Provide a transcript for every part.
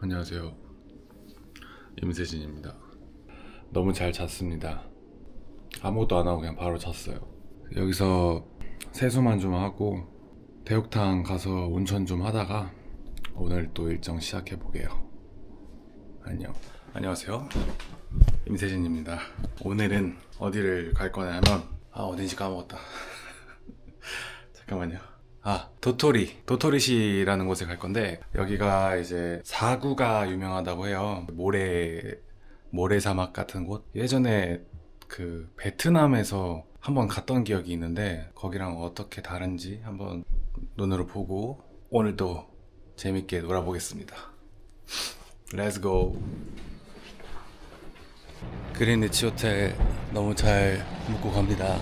안녕하세요. 임세진입니다. 너무 잘 잤습니다. 아무것도 안 하고 그냥 바로 잤어요. 여기서 세수만 좀 하고 대욕탕 가서 온천 좀 하다가 오늘 또 일정 시작해 보게요. 안녕. 안녕하세요. 임세진입니다. 오늘은 어디를 갈 거냐면 아 어딘지 까먹었다. 잠깐만요. 아, 도토리. 도토리시라는 곳에 갈 건데, 여기가 이제 사구가 유명하다고 해요. 모래, 모래 사막 같은 곳? 예전에 그 베트남에서 한번 갔던 기억이 있는데, 거기랑 어떻게 다른지 한번 눈으로 보고, 오늘도 재밌게 놀아보겠습니다. Let's. 그린리치 호텔 너무 잘 묵고 갑니다.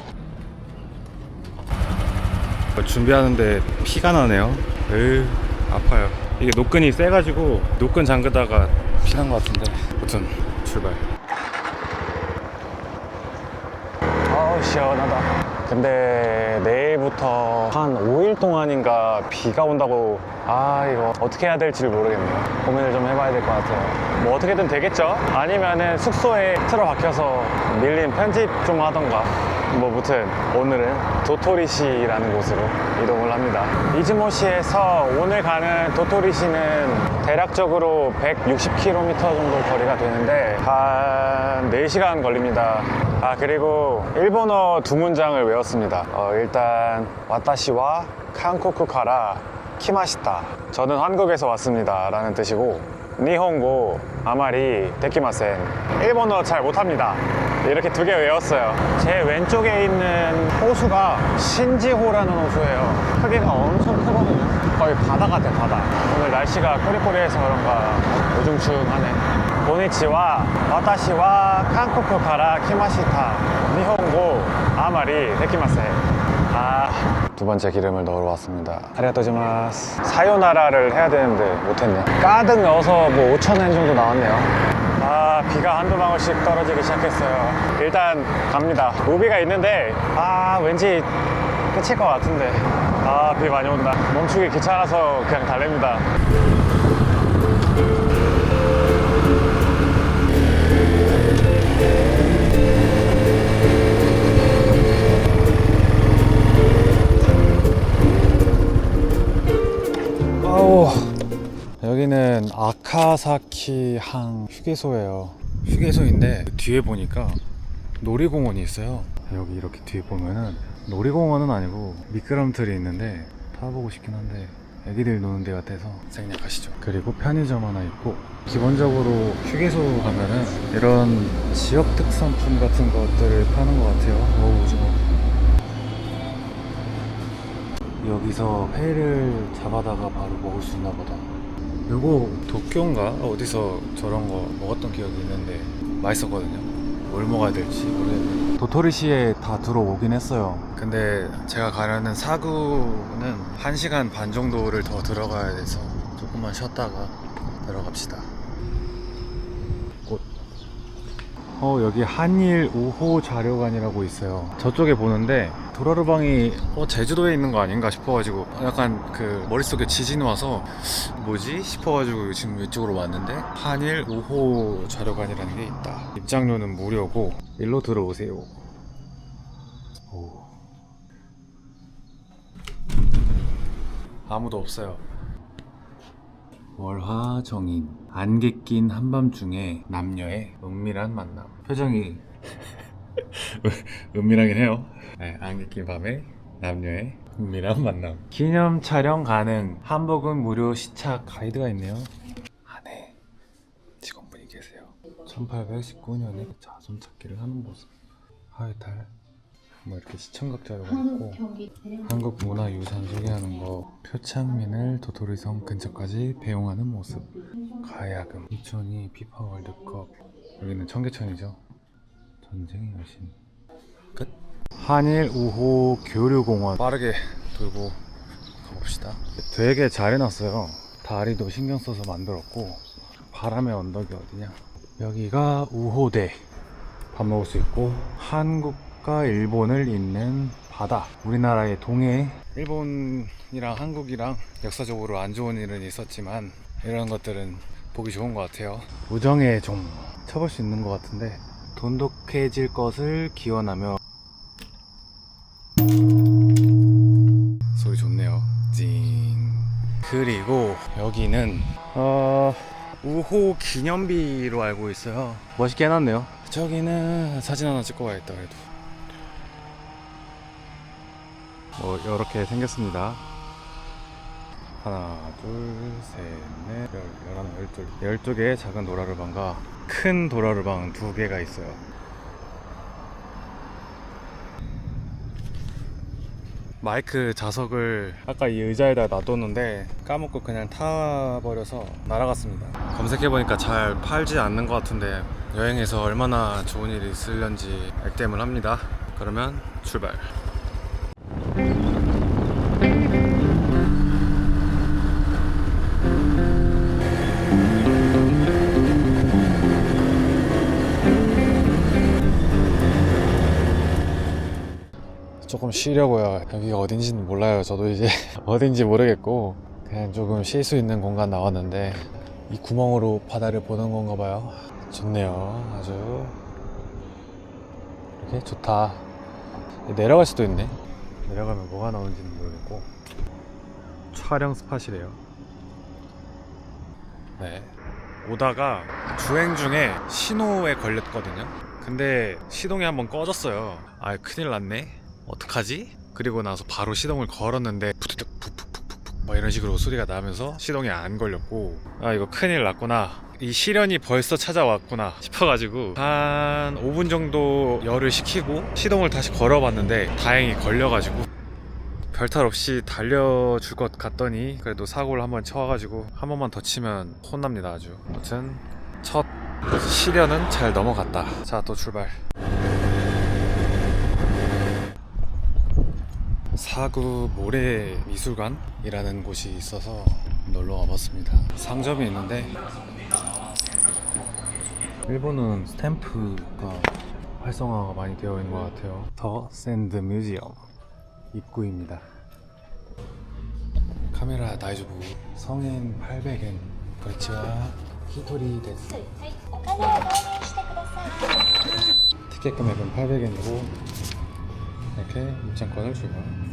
준비하는데 피가 나네요. 으 아파요. 이게 노끈이 세가지고 노끈 잠그다가 피난 것 같은데. 아무튼 출발. 아우 시원하다 근데 내일부터 한 5일 동안인가 비가 온다고 아 이거 어떻게 해야 될지 모르겠네요 고민을 좀 해봐야 될 것 같아요 뭐 어떻게든 되겠죠 아니면은 숙소에 틀어박혀서 밀린 편집 좀 하던가 뭐 무튼 오늘은 도토리시라는 곳으로 이동을 합니다. 이즈모시에서 오늘 가는 도토리시는 대략적으로 160km 정도 거리가 되는데 한 4시간 걸립니다. 아 그리고 일본어 두 문장을 외웠습니다. 어, 일단 와타시와 칸코쿠 카라 키마시타. 저는 한국에서 왔습니다 라는 뜻이고 니혼고 아마리 데키마센. 일본어 잘 못합니다 이렇게 두 개 외웠어요 제 왼쪽에 있는 호수가 신지호라는 호수예요 크기가 엄청 크거든요 거의 바다 같아 바다 오늘 날씨가 꾸리꾸리해서 그런가 우중충하네 보니치와 와타시와 한국어 가라 키마시타 니혼고 아마리 데키마세 아, 두 번째 기름을 넣으러 왔습니다. 아리가토지마스. 사요나라를 해야 되는데 못했네. 가득 넣어서 뭐 5,000엔 정도 나왔네요. 아, 비가 한두 방울씩 떨어지기 시작했어요. 일단 갑니다. 우비가 있는데, 아, 왠지 끝일 것 같은데. 아, 비 많이 온다. 멈추기 귀찮아서 그냥 달립니다. 아우 여기는 아 카사키 항 휴게소예요. 휴게소인데 뒤에 보니까 놀이공원이 있어요. 여기 이렇게 뒤에 보면은 놀이공원은 아니고 미끄럼틀이 있는데 타보고 싶긴 한데 애기들 노는 데 같아서 생략하시죠. 그리고 편의점 하나 있고 기본적으로 휴게소 가면은 이런 지역 특산품 같은 것들을 파는 것 같아요. 오 오징어 여기서 회를 잡아다가 바로 먹을 수 있나 보다. 요거 도쿄인가 어디서 저런 거 먹었던 기억이 있는데 맛있었거든요. 뭘 먹어야 될지 모르겠네. 도토리시에 다 들어오긴 했어요. 근데 제가 가려는 사구는 1시간 반 정도를 더 들어가야 돼서 조금만 쉬었다가 들어갑시다. 꽃. 어 여기 한일 5호 자료관이라고 있어요 저쪽에 보는데 도라르방이 어, 제주도에 있는 거 아닌가 싶어가지고 약간 그 머릿속에 지진이 와서 뭐지? 싶어가지고 지금 이쪽으로 왔는데 한일 5호 자료관이라는 게 있다. 입장료는 무료고 일로 들어오세요. 오. 아무도 없어요. 월화정인 안개 낀 한밤중에 남녀의 은밀한 만남. 표정이 은밀하긴 해요. 네, 안개 낀 밤에 남녀의 은밀한 만남. 기념 촬영 가능. 한복은 무료 시착 가이드가 있네요. 안에 직원분이 계세요. 1819년에 자손 찾기를 하는 모습. 하회탈. 뭐 이렇게 시청각 자료가 있고 한국 문화 유산 소개하는 거. 표창민을 도토리섬 근처까지 배웅하는 모습. 가야금. 이천이 피파 월드컵. 여기는 청계천이죠. 전쟁의 여신 끝? 한일 5호 교류공원. 빠르게 돌고 가봅시다. 되게 잘 해놨어요. 다리도 신경 써서 만들었고 바람의 언덕이 어디냐? 여기가 우호대. 밥 먹을 수 있고 한국과 일본을 잇는 바다. 우리나라의 동해. 일본이랑 한국이랑 역사적으로 안 좋은 일은 있었지만 이런 것들은 보기 좋은 것 같아요. 우정에 좀 쳐볼 수 있는 것 같은데 돈독해질 것을 기원하며 그리고 여기는 어 우호 기념비로 알고 있어요. 멋있게 해놨네요. 저기는 사진 하나 찍고 가야겠다 그래도. 뭐 이렇게 생겼습니다. 하나, 둘, 셋, 넷, 열, 열하나, 열둘. 열두 개의 작은 도라르방과 큰 도라르방 두 개가 있어요. 마이크 자석을 아까 이 의자에다 놔뒀는데 까먹고 그냥 타버려서 날아갔습니다. 검색해보니까 잘 팔지 않는 것 같은데 여행에서 얼마나 좋은 일이 있을런지 액땜을 합니다. 그러면 출발. 조금 쉬려고요. 여기가 어딘지는 몰라요. 저도 이제 어딘지 모르겠고 그냥 조금 쉴 수 있는 공간 나왔는데 이 구멍으로 바다를 보는 건가 봐요. 좋네요. 아주 이렇게 좋다. 내려갈 수도 있네. 내려가면 뭐가 나오는지는 모르겠고 촬영 스팟이래요. 네. 오다가 주행 중에 신호에 걸렸거든요. 근데 시동이 한번 꺼졌어요. 아 큰일 났네. 어떡하지? 그리고 나서 바로 시동을 걸었는데 푸드득 푹푹푹푹푹 막 이런 식으로 소리가 나면서 시동이 안 걸렸고 아 이거 큰일 났구나. 이 시련이 벌써 찾아왔구나 싶어가지고 한 5분 정도 열을 식히고 시동을 다시 걸어봤는데 다행히 걸려가지고 별탈 없이 달려줄 것 같더니 그래도 사고를 한번 쳐가지고 한 번만 더 치면 혼납니다 아주. 아무튼 첫 시련은 잘 넘어갔다. 자 또 출발 사구 모래 미술관이라는 곳이 있어서 놀러 와봤습니다. 상점이 있는데 일본은 스탬프가 활성화가 많이 되어 있는 것 같아요. 더 샌드 뮤지엄 입구입니다. 카메라 다이즈부 성인 800엔 그렇지와 히토리 데스 티켓 금액은 800엔이고 이렇게 입장권을 주고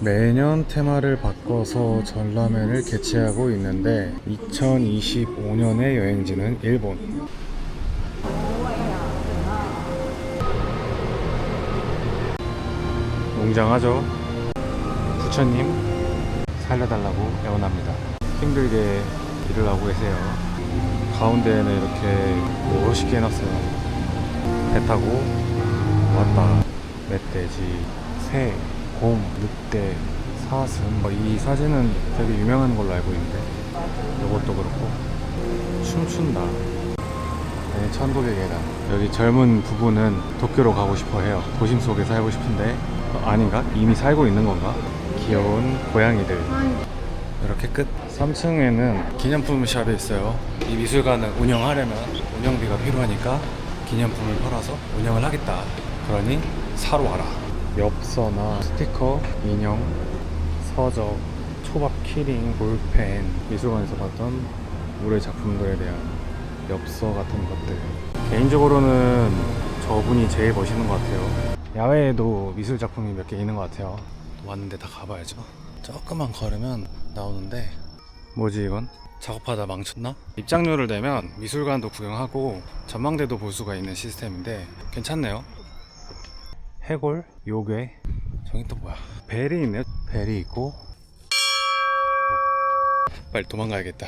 매년 테마를 바꿔서 전람회를 개최하고 있는데 2025년의 여행지는 일본. 농장하죠? 부처님 살려달라고 애원합니다. 힘들게 일을 하고 계세요. 가운데에는 이렇게 멋있게 해놨어요. 배 타고 왔다. 멧돼지, 새, 곰, 늑대, 사슴 뭐이 사진은 되게 유명한 걸로 알고 있는데 이것도 그렇고. 춤춘다. 네, 천국의 계단. 여기 젊은 부부는 도쿄로 가고 싶어 해요. 도심 속에 살고 싶은데. 어, 아닌가? 이미 살고 있는 건가? 귀여운 고양이들. 이렇게 끝. 3층에는 기념품 샵이 있어요. 이 미술관을 운영하려면 운영비가 필요하니까 기념품을 팔아서 운영을 하겠다. 그러니 사러 와라 엽서나 스티커, 인형, 서적, 초밥 키링, 볼펜 미술관에서 봤던 물의 작품들에 대한 엽서 같은 것들. 개인적으로는 저분이 제일 멋있는 것 같아요. 야외에도 미술 작품이 몇 개 있는 것 같아요. 왔는데 다 가봐야죠. 조금만 걸으면 나오는데. 뭐지 이건? 작업하다 망쳤나? 입장료를 내면 미술관도 구경하고 전망대도 볼 수가 있는 시스템인데 괜찮네요 해골, 요괴. 저기 또 뭐야? 벨이 있네. 벨이 있고. 빨리 도망가야겠다.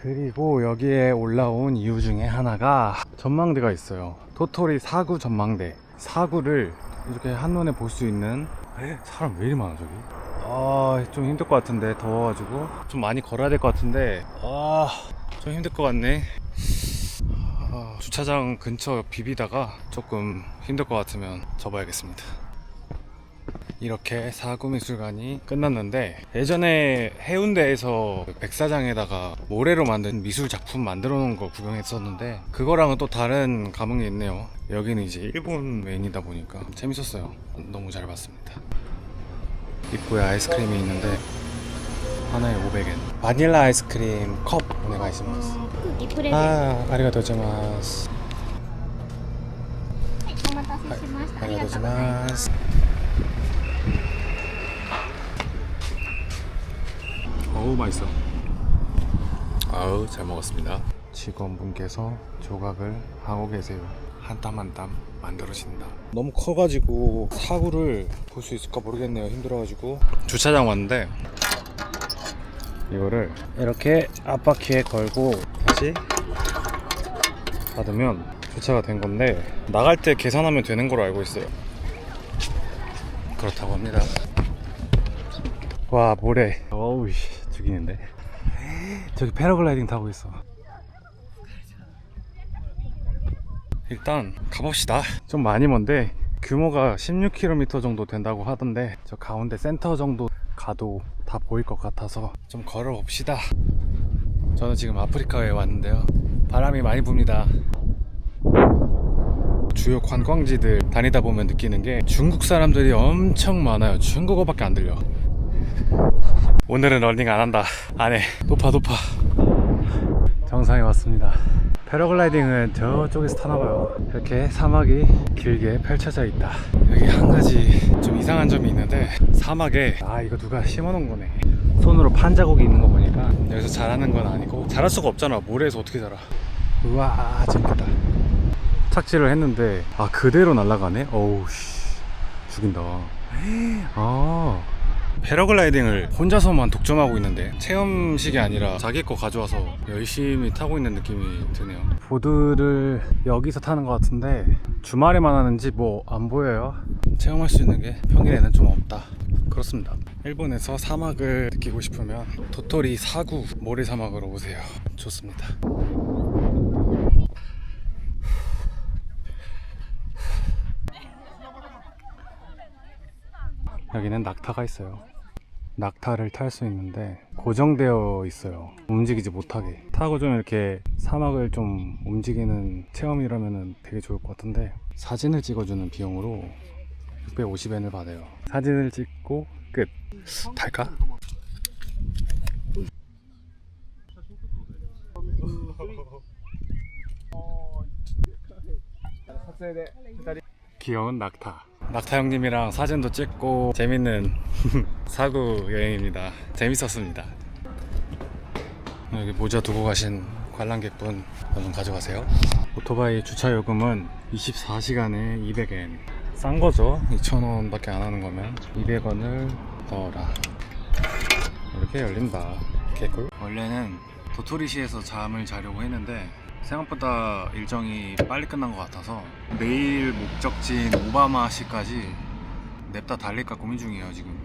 그리고 여기에 올라온 이유 중에 하나가 전망대가 있어요. 도토리 사구 전망대. 사구를 이렇게 한눈에 볼 수 있는 에? 사람 왜 이리 많아 저기? 아좀 힘들 것 같은데 더워가지고. 좀 많이 걸어야 될 것 같은데. 아좀 힘들 것 같네 아, 주차장 근처 비비다가 조금 힘들 것 같으면 접어야겠습니다. 이렇게 사구미술관이 끝났는데 예전에 해운대에서 백사장에다가 모래로 만든 미술 작품 만들어 놓은 거 구경했었는데 그거랑은 또 다른 감흥이 있네요. 여기는 이제 일본 메인이다 보니까. 재밌었어요. 너무 잘 봤습니다. 입구에 아이스크림이 있는데 하나에 500엔. 바닐라 아이스크림 컵 오네가이시마스. 空気プレゼント 아, 아리가토 고자이마스. はいお待たせしましたありが 아리가토 とうございます 고자이마스. 어우 맛있어. 아우 잘 먹었습니다. 직원분께서 조각을 하고 계세요. 한 땀 한 땀 만들어진다. 너무 커가지고 사구를 볼 수 있을까 모르겠네요. 힘들어가지고 주차장 왔는데 이거를 이렇게 앞바퀴에 걸고 다시 닫으면 주차가 된 건데 나갈 때 계산하면 되는 걸로 알고 있어요. 그렇다고 합니다. 와 모래. 어우 씨 죽이는데. 저기 패러글라이딩 타고 있어. 일단 가봅시다. 좀 많이 먼데 규모가 16km 정도 된다고 하던데 저 가운데 센터 정도 가도 다 보일 것 같아서 좀 걸어봅시다. 저는 지금 아프리카에 왔는데요. 바람이 많이 붑니다. 주요 관광지들 다니다 보면 느끼는 게 중국 사람들이 엄청 많아요. 중국어밖에 안 들려. 오늘은 러닝 안 한다. 안 해. 높아 높아. 정상에 왔습니다. 패러글라이딩은 저쪽에서 타나봐요. 이렇게 사막이 길게 펼쳐져 있다. 여기 한 가지 좀 이상한 점이 있는데 사막에 아 이거 누가 심어놓은 거네. 손으로 판 자국이 있는 거 보니까 여기서 자라는 건 아니고 자랄 수가 없잖아. 모래에서 어떻게 자라? 우와 재밌겠다. 착지를 했는데 아 그대로 날아가네. 어우 씨 죽인다. 아 패러글라이딩을 혼자서만 독점하고 있는데 체험식이 아니라 자기 거 가져와서 열심히 타고 있는 느낌이 드네요. 보드를 여기서 타는 것 같은데 주말에만 하는지 뭐 안 보여요. 체험할 수 있는 게 평일에는 좀 없다. 그렇습니다. 일본에서 사막을 느끼고 싶으면 도토리 사구 모래 사막으로 오세요. 좋습니다. 여기는 낙타가 있어요. 낙타를 탈 수 있는데 고정되어 있어요. 움직이지 못하게. 타고 좀 이렇게 사막을 좀 움직이는 체험이라면 되게 좋을 것 같은데 사진을 찍어주는 비용으로 650엔을 받아요. 사진을 찍고 끝. 탈까? 귀여운 낙타. 낙타 형님이랑 사진도 찍고 재밌는 사구 여행입니다. 재밌었습니다. 여기 모자 두고 가신 관람객분 얼른 가져가세요. 오토바이 주차 요금은 24시간에 200엔. 싼 거죠? 2,000원 밖에 안 하는 거면 200원을 넣어라. 이렇게 열린다. 개꿀. 원래는 도토리시에서 잠을 자려고 했는데 생각보다 일정이 빨리 끝난 것 같아서 내일 목적지인 오바마시까지 냅다 달릴까 고민 중이에요 지금.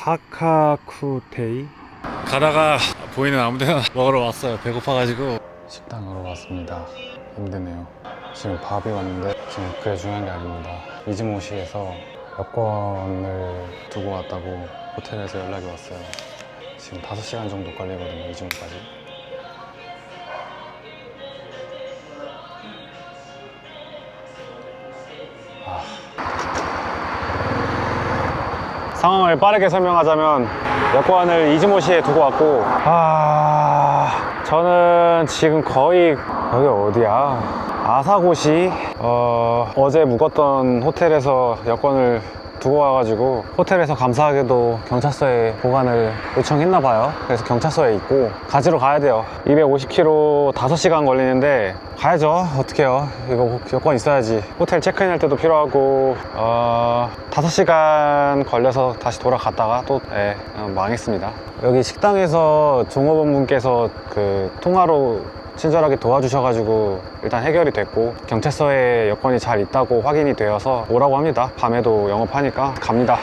하카쿠테이? 가다가 보이는 아무데나 먹으러 왔어요. 배고파가지고. 식당으로 왔습니다. 힘드네요. 지금 밥이 왔는데 지금 그게 중요한 게 아닙니다. 이즈모시에서 여권을 두고 왔다고 호텔에서 연락이 왔어요. 지금 5시간 정도 걸리거든요 이즈모까지 상황을 빠르게 설명하자면 여권을 이즈모시에 두고 왔고 아 저는 지금 거의 여기 어디야? 아사고시 어, 어제 묵었던 호텔에서 여권을 두고 와가지고 호텔에서 감사하게도 경찰서에 보관을 요청했나 봐요. 그래서 경찰서에 있고 가지러 가야 돼요. 250km 5시간 걸리는데 가야죠. 어떡해요. 이거 여권 있어야지. 호텔 체크인 할 때도 필요하고 어, 5시간 걸려서 다시 돌아갔다가 또 예, 어, 망했습니다. 여기 식당에서 종업원 분께서 그 통화로 친절하게 도와주셔가지고 일단 해결이 됐고 경찰서에 여권이 잘 있다고 확인이 되어서 오라고 합니다 밤에도 영업하니까 갑니다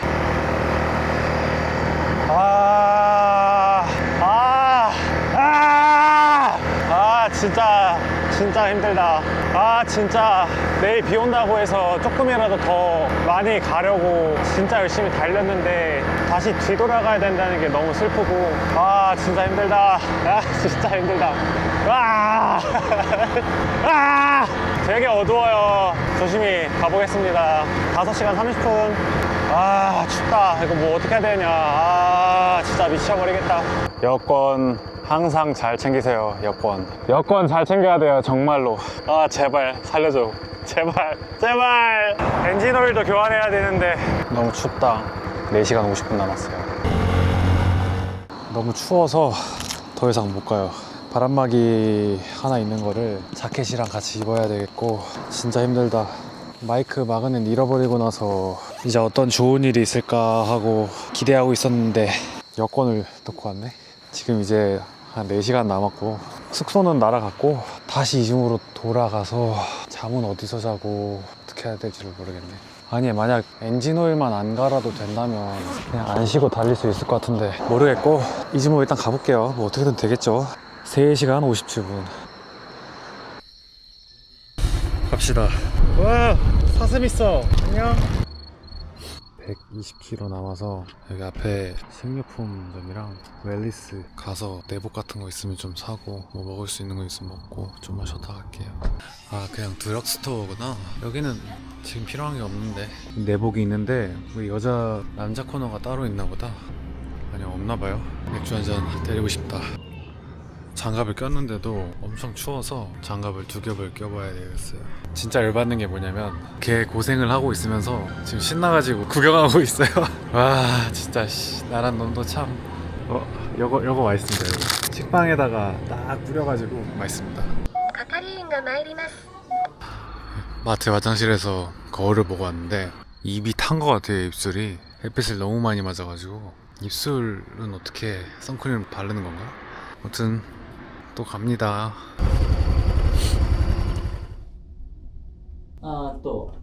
아, 아, 아, 아, 진짜 진짜 힘들다. 아, 진짜 내일 비 온다고 해서 조금이라도 더 많이 가려고 진짜 열심히 달렸는데 다시 뒤돌아가야 된다는 게 너무 슬프고 아, 진짜 힘들다. 아, 진짜 힘들다. 와! 아! 되게 어두워요. 조심히 가보겠습니다. 5시간 30분. 아, 춥다. 이거 뭐 어떻게 해야 되냐. 아, 진짜 미쳐버리겠다. 여권 항상 잘 챙기세요. 여권. 여권 잘 챙겨야 돼요. 정말로. 아, 제발 살려줘. 제발. 제발. 엔진 오일도 교환해야 되는데 너무 춥다. 4시간 50분 남았어요. 너무 추워서 더 이상 못 가요. 바람막이 하나 있는 거를 자켓이랑 같이 입어야 되겠고 진짜 힘들다. 마이크 마그넷 잃어버리고 나서 이제 어떤 좋은 일이 있을까 하고 기대하고 있었는데 여권을 놓고 왔네. 지금 이제 한 4시간 남았고 숙소는 날아갔고 다시 이중으로 돌아가서 잠은 어디서 자고 어떻게 해야 될지를 모르겠네. 아니 만약 엔진 오일만 안 갈아도 된다면 그냥 안 쉬고 달릴 수 있을 것 같은데 모르겠고 이즈모 일단 가볼게요. 뭐 어떻게든 되겠죠. 3시간 57분. 갑시다. 와 사슴 있어. 안녕. 120km 남아서 여기 앞에 식료품점이랑 웰리스 가서 내복 같은 거 있으면 좀 사고 뭐 먹을 수 있는 거 있으면 먹고 좀만 쉬었다 갈게요 아 그냥 드럭스토어구나 여기는 지금 필요한 게 없는데 내복이 있는데 우리 여자 남자 코너가 따로 있나 보다 아니 없나 봐요 맥주 한잔 때리고 싶다 장갑을 꼈는데도 엄청 추워서 장갑을 두 겹을 껴봐야 되겠어요. 진짜 열받는 게 뭐냐면 개 고생을 하고 있으면서 지금 신나가지고 구경하고 있어요. 와 진짜 씨 나란 놈도 참. 어, 요거 요거 맛있습니다 요거. 식빵에다가 딱 뿌려가지고 맛있습니다. 마트 화장실에서 거울을 보고 왔는데 입이 탄 것 같아요 입술이. 햇빛을 너무 많이 맞아가지고. 입술은 어떻게 선크림을 바르는 건가? 아무튼 또 갑니다 あーっと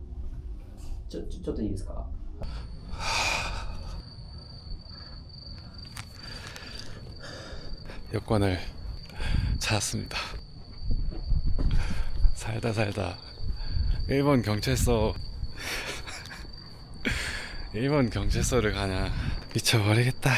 ちょちょちょっといいですか 여권을 찾았습니다. 살다 살다 일본 경찰서 일본 경찰서를 가냐 미쳐버리겠다.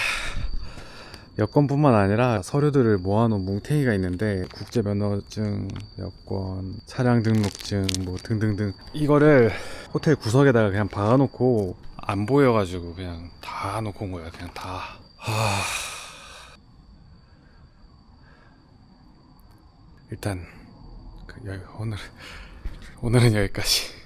여권뿐만 아니라 서류들을 모아놓은 뭉탱이가 있는데 국제 면허증, 여권, 차량 등록증 뭐 등등등 이거를 호텔 구석에다가 그냥 박아놓고 안 보여가지고 그냥 다 놓고 온 거야 그냥 다. 하... 일단 그 여- 오늘 오늘은 여기까지.